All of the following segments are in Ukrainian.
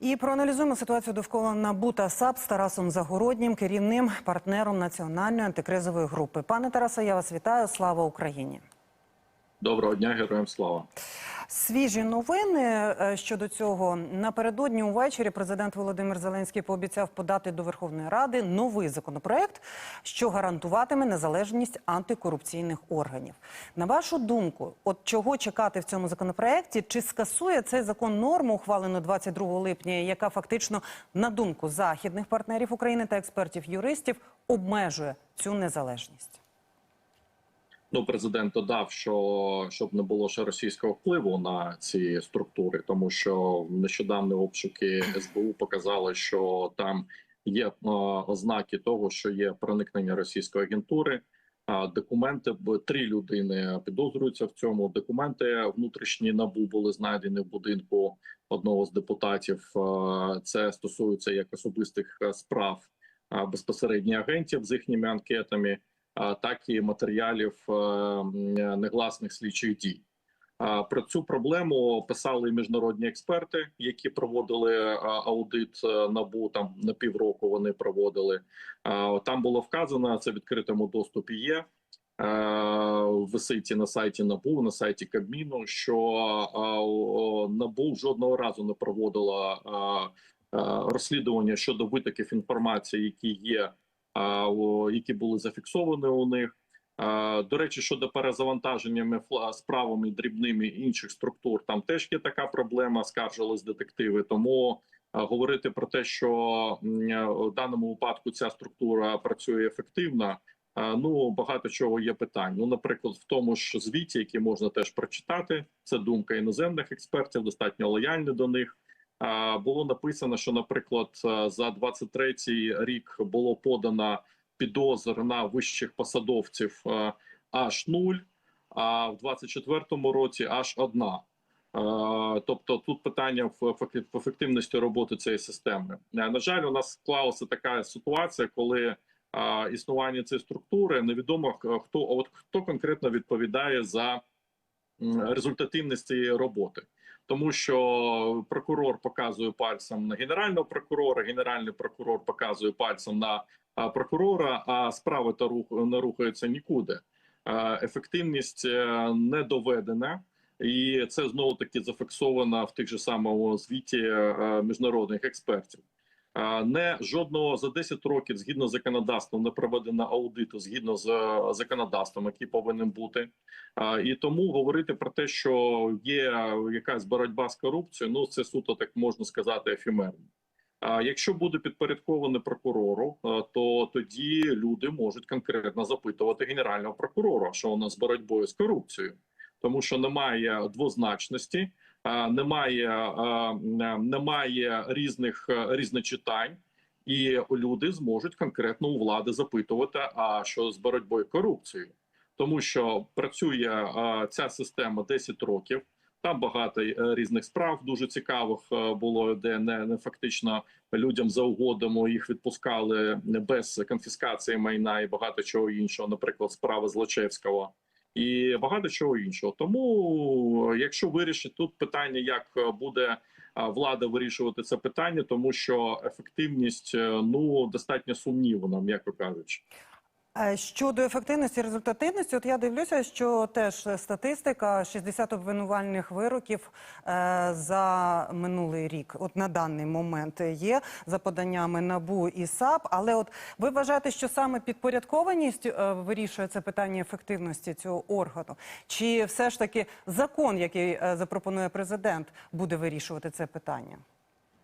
І проаналізуємо ситуацію довкола НАБУ та САП з Тарасом Загороднім, керівним партнером національної антикризової групи. Пане Тарасе, я вас вітаю. Слава Україні! Доброго дня, героям слава. Свіжі новини е, щодо цього напередодні увечері президент Володимир Зеленський пообіцяв подати до Верховної Ради новий законопроект, що гарантуватиме незалежність антикорупційних органів. На вашу думку, от чого чекати в цьому законопроекті? Чи скасує цей закон норму, ухвалену 22 липня, яка фактично, на думку західних партнерів України та експертів-юристів, обмежує цю незалежність? Ну, президент додав, що щоб не було ще російського впливу на ці структури, тому що нещодавні обшуки СБУ показали, що там є е, ознаки того, що є проникнення російської агентури. Документи три людини підозрюються в цьому. Документи внутрішні набу були знайдені в будинку одного з депутатів. Е, Це стосується як особистих е, справ безпосередньо агентів з їхніми анкетами так і матеріалів е, негласних слідчих дій. Про цю проблему писали міжнародні експерти, які проводили аудит е, набу. Там на півроку вони проводили. Там було вказано це в відкритому доступі. Є е, висить на сайті НАБУ, на сайті Кабміну, що НАБУ жодного разу не проводила розслідування щодо витоків інформації, які є які були зафіксовані у них. До речі, щодо перезавантаженнями справами дрібними інших структур, там теж є така проблема. Скаржились детективи. Тому говорити про те, що м, у даному випадку ця структура працює ефективно. Ну багато чого є питань. Ну, наприклад, в тому ж звіті, який можна теж прочитати, це думка іноземних експертів, достатньо лояльні до них. Було написано, що, наприклад, е, за 23-й рік було подано підозр на вищих посадовців е, аж нуль, а в 24-му році аж одна. Е, Тобто тут питання в ефек- ефективності роботи цієї системи. На жаль, у нас склалася така ситуація, коли існування цієї структури невідомо хто от хто конкретно відповідає за результативність цієї роботи тому що прокурор показує пальцем на генерального прокурора, генеральний прокурор показує пальцем на прокурора, а справи та рух не рухаються нікуди. Ефективність е, не доведена, і це знову таки зафіксовано в тих же самому звіті е, міжнародних експертів. Не жодного за 10 років згідно з законодавством не проведено аудиту згідно з е, законодавством, який повинен бути. І тому говорити про те, що є якась боротьба з корупцією, ну це суто так можна сказати, ефемерно. Якщо буде підпорядковане прокурору, е, то тоді люди можуть конкретно запитувати генерального прокурора, що у нас з боротьбою з корупцією, тому що немає двозначності, немає, немає різних е, різночитань. І люди зможуть конкретно у влади запитувати, а що з боротьбою корупцією тому що працює ця система 10 років. Там багато е, різних справ дуже цікавих е, було, де не, не фактично людям за угодами їх відпускали без конфіскації майна і багато чого іншого, наприклад, справи Злочевського. І багато чого іншого. Тому, е, якщо вирішить тут питання, як е, буде е, влада вирішувати це питання, тому що ефективність ну достатньо сумнівна, м'яко кажучи. Е, Щодо ефективності і результативності, от я дивлюся, що теж статистика 60 обвинувальних вироків е, за минулий рік, от на даний момент є за поданнями НАБУ і САП. Але от ви вважаєте, що саме підпорядкованість е, вирішує це питання ефективності цього органу? Чи все ж таки закон, який запропонує президент, буде вирішувати це питання?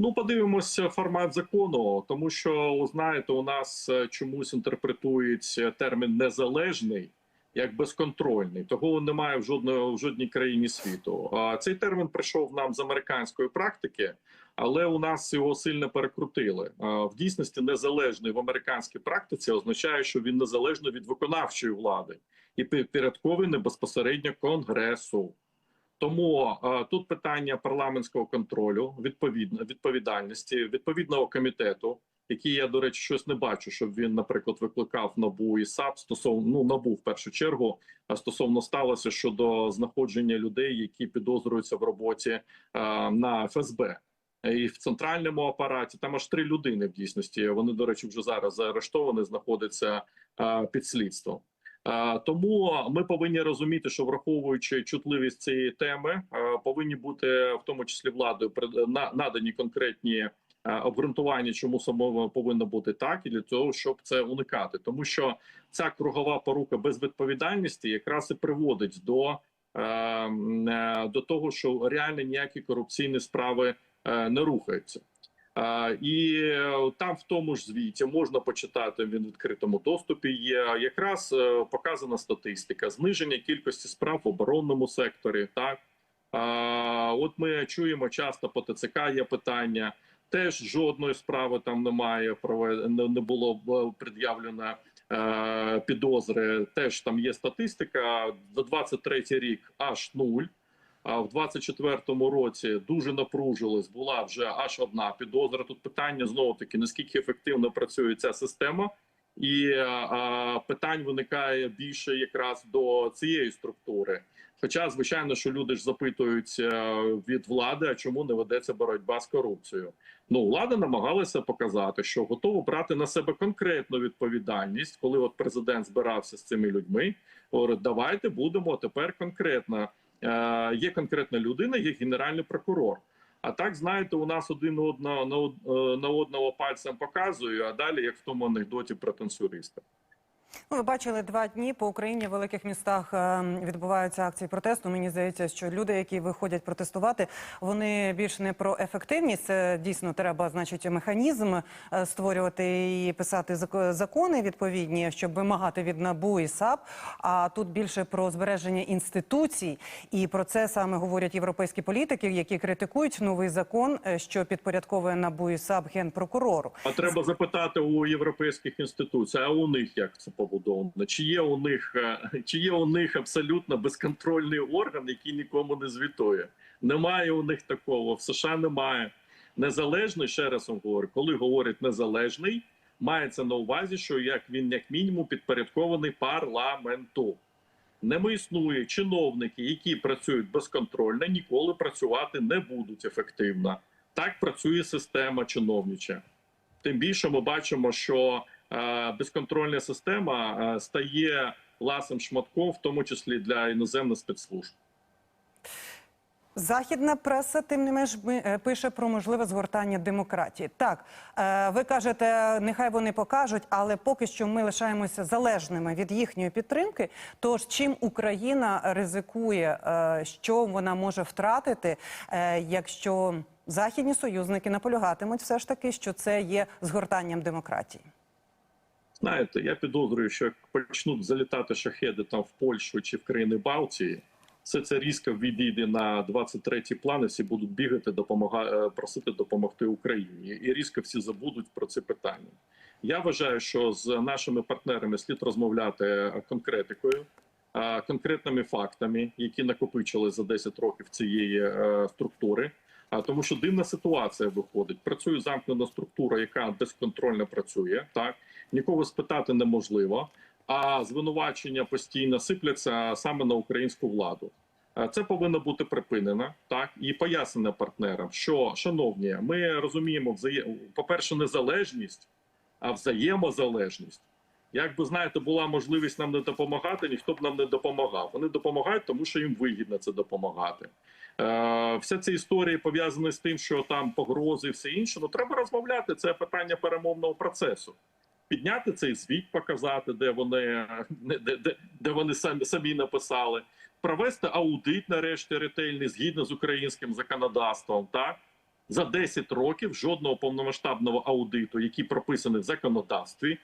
Ну, подивимося формат закону, тому що знаєте, у нас е, чомусь інтерпретується термін незалежний як безконтрольний. Того немає в жодної в жодній країні світу. Цей термін прийшов нам з американської практики, але у нас його сильно перекрутили. В дійсності незалежний в американській практиці означає, що він незалежний від виконавчої влади і підпорядкований безпосередньо конгресу. Тому е, тут питання парламентського контролю, відповідно відповідальності, відповідного комітету, який я до речі щось не бачу, щоб він, наприклад, викликав набу і САП стосовно ну набу в першу чергу. Стосовно сталося щодо знаходження людей, які підозрюються в роботі е, на ФСБ. і в центральному апараті. Там аж три людини в дійсності. Вони, до речі, вже зараз заарештовані, знаходяться е, під слідством. Е, Тому ми повинні розуміти, що враховуючи чутливість цієї теми, е, повинні бути в тому числі владою надані конкретні е, обґрунтування, чому саме повинно бути так, і для того, щоб це уникати, тому що ця кругова порука безвідповідальності якраз і приводить до, до того, що реально ніякі корупційні справи не рухаються. І е, там в тому ж звіті можна почитати він в відкритому доступі. Є якраз е, показана статистика зниження кількості справ в оборонному секторі. Так от ми чуємо часто по ТЦК є питання. Теж жодної справи там немає. не було е, пред'явлено підозри. Теж там є статистика. За 23 рік аж нуль. В 24-му році дуже напружилась, була вже аж одна підозра. Тут питання знову таки наскільки ефективно працює ця система, і а, питань виникає більше якраз до цієї структури. Хоча, звичайно, що люди ж запитують е, від влади, а чому не ведеться боротьба з корупцією. Ну, влада намагалася показати, що готова брати на себе конкретну відповідальність, коли от президент збирався з цими людьми. Говорить, давайте будемо тепер конкретно. Е, є конкретна людина, є генеральний прокурор. А так знаєте, у нас один одного е, на одного пальцем показує, а далі як в тому анекдоті про танцюриста. Ну, ви бачили два дні по Україні в великих містах е, відбуваються акції протесту. Мені здається, що люди, які виходять протестувати, вони більш не про ефективність. Дійсно треба, значить, механізм е, створювати і писати зак- закони відповідні, щоб вимагати від НАБУ і САП. А тут більше про збереження інституцій, і про це саме говорять європейські політики, які критикують новий закон, е, що підпорядковує НАБУ і САП генпрокурору. А треба запитати у європейських інституцій, а у них як це побудовано? Чи є у них е, чи є у них абсолютно безконтрольний орган, який нікому не звітує? Немає у них такого. В США немає. Незалежний, ще раз вам говорю, коли говорять незалежний, мається на увазі, що як він як мінімум підпорядкований парламенту. Не існує чиновники, які працюють безконтрольно, ніколи працювати не будуть ефективно. Так працює система чиновнича. Тим більше ми бачимо, що безконтрольна система е, стає ласим шматком, в тому числі для іноземних спецслужб. Західна преса, тим не менш, е, пише про можливе згортання демократії. Так, е, ви кажете, нехай вони покажуть, але поки що ми лишаємося залежними від їхньої підтримки. Тож чим Україна ризикує, е, що вона може втратити, е, якщо західні союзники наполягатимуть все ж таки, що це є згортанням демократії? Знаєте, я підозрюю, що як почнуть залітати шахеди там в Польщу чи в країни Балтії, все це різко відійде на 23-й план, і всі будуть бігати, допомага... е, просити допомогти Україні, і різко всі забудуть про це питання. Я вважаю, що з нашими партнерами слід розмовляти конкретикою, е, конкретними фактами, які накопичили за 10 років цієї е, структури. А тому, що дивна ситуація виходить. Працює замкнена структура, яка безконтрольно працює. Так нікого спитати неможливо. А звинувачення постійно сипляться саме на українську владу. Е, Це повинно бути припинено так і пояснено партнерам, що шановні, ми розуміємо взає... по-перше, незалежність, а взаємозалежність. Якби знаєте, була можливість нам не допомагати, ніхто б нам не допомагав. Вони допомагають, тому що їм вигідно це допомагати. Е, вся ця історія пов'язана з тим, що там погрози і все інше. Ну треба розмовляти. Це питання перемовного процесу. Підняти цей звіт, показати, де вони де, де, де вони самі самі написали, провести аудит, нарешті ретельний, згідно з українським законодавством. Так за 10 років жодного повномасштабного аудиту, який прописаний в законодавстві,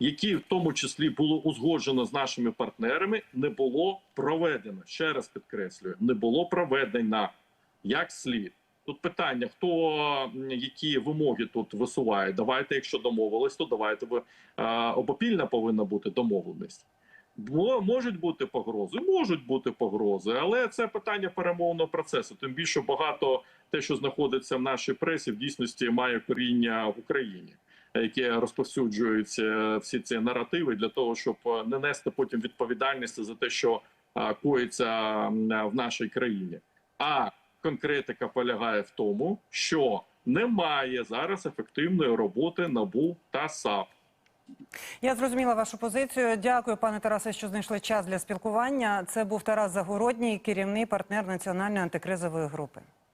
які в тому числі було узгоджено з нашими партнерами, не було проведено. Ще раз підкреслюю, не було проведено як слід. Тут питання: хто які вимоги тут висуває? Давайте, якщо домовились, то давайте ви обопільна повинна бути домовленість. Можуть бути погрози, можуть бути погрози, але це питання перемовного процесу. Тим більше багато те, що знаходиться в нашій пресі, в дійсності має коріння в Україні, яке розповсюджуються всі ці наративи для того, щоб е, не нести потім відповідальності за те, що е, коїться в нашій країні. А конкретика полягає в тому, що немає зараз ефективної роботи НАБУ та САП. Я зрозуміла вашу позицію. Дякую, пане Тарасе, що знайшли час для спілкування. Це був Тарас Загородній, керівний партнер національної антикризової групи.